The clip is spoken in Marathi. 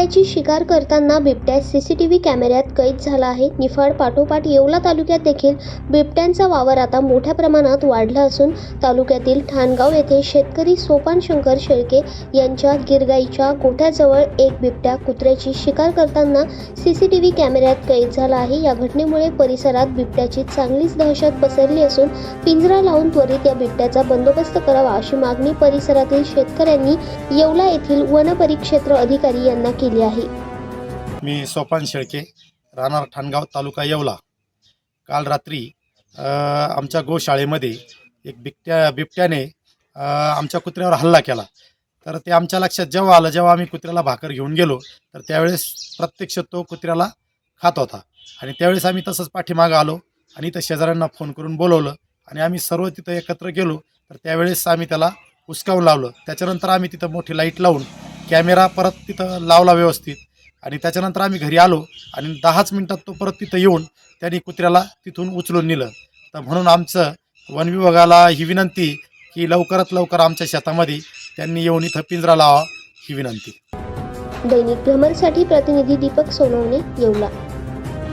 कुत्र्याची शिकार करताना बिबट्या सीसीटीव्ही कॅमेऱ्यात कैद झाला आहे. निफाड पाठोपाठ येवला तालुक्यात देखील बिबट्यांचा वावर आता मोठ्या प्रमाणात वाढला असून तालुक्यातील ठाणगाव येथे शेतकरी सोपान शंकर शेळके यांच्या गिरगाईच्या गोठ्याजवळ एक बिबट्या कुत्र्याची शिकार करताना सीसीटीव्ही कॅमेऱ्यात कैद झाला आहे. या घटनेमुळे परिसरात बिबट्याची चांगलीच दहशत पसरली असून पिंजरा लावून त्वरित या बिबट्याचा बंदोबस्त करावा अशी मागणी परिसरातील शेतकऱ्यांनी येवला येथील वनपरिक्षेत्र अधिकारी यांना केली. आहे. मी सोपान शेळके राहणार ठाणगाव तालुका येवला. काल रात्री आमच्या गोशाळेमध्ये एक बिबट्या बिबट्याने आमच्या कुत्र्यावर हल्ला केला. तर ते आमच्या लक्षात जेव्हा आलं जेव्हा आम्ही कुत्र्याला भाकर घेऊन गेलो तर त्यावेळेस प्रत्यक्ष तो कुत्र्याला खात होता. आणि त्यावेळेस आम्ही तसंच पाठीमागं आलो आणि इथं शेजाऱ्यांना फोन करून बोलवलं आणि आम्ही सर्व तिथं एकत्र गेलो. तर त्यावेळेस आम्ही त्याला हुसकावून लावलं. त्याच्यानंतर आम्ही तिथं मोठी लाइट लावून कॅमेरा परत तिथं लावला व्यवस्थित. आणि त्याच्यानंतर आम्ही घरी आलो आणि दहाच मिनटात तो परत तिथं येऊन त्यांनी कुत्र्याला तिथून उचलून नेलं. तर म्हणून आमचं वन विभागाला ही विनंती की लवकरात लवकर आमच्या शेतामध्ये त्यांनी येऊन इथं पिंजरा लावा ही विनंती. दैनिक भ्रमणसाठी प्रतिनिधी दीपक सोनवणे येवला.